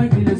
güle